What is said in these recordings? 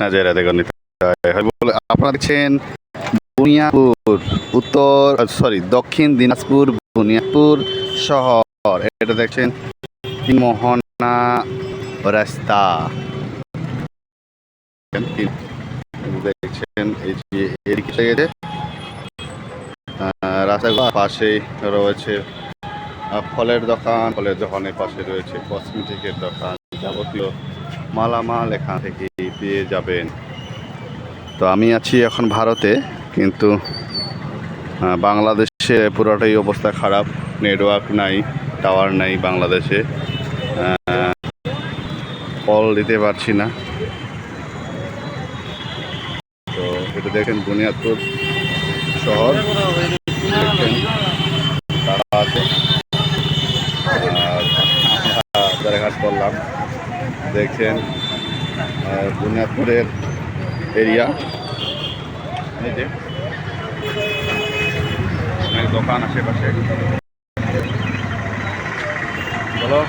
নাজারা বলে আপনারা দেখছেন বুনিয়াদপুর, উত্তর সরি দক্ষিণ দিনাজপুর, বুনিয়াদপুর শহর। এটা দেখছেন মোহনা রাস্তা। দেখছেন এই যে রাস্তার পাশেই রয়েছে। ফলের দোকান, ফলের দোকানের পাশে রয়েছে কসমেটিকের দোকান যাবতীয় মালামাল এখান থেকে পেয়ে যাবেন। তো আমি আছি এখন ভারতে, কিন্তু বাংলাদেশে পুরোটাই অবস্থা খারাপ। নেটওয়ার্ক নাই টাওয়ার নাই বাংলাদেশে। কল দিতে পারছি না। তো এটা দেখেন বুনিয়াদপুর শহর। আছে। আর আমরা করলাম দেখছেন বুনিয়াদপুরের এরিয়া। অনেক দোকান আশেপাশে। বলো।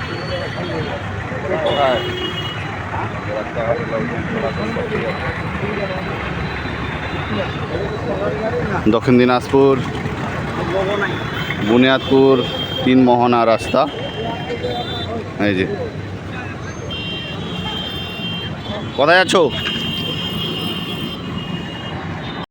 দক্ষিণ দিনাজপুর, বুনিয়াদপুর, তিন মোহনা রাস্তা। এই যে কোথায় আছো?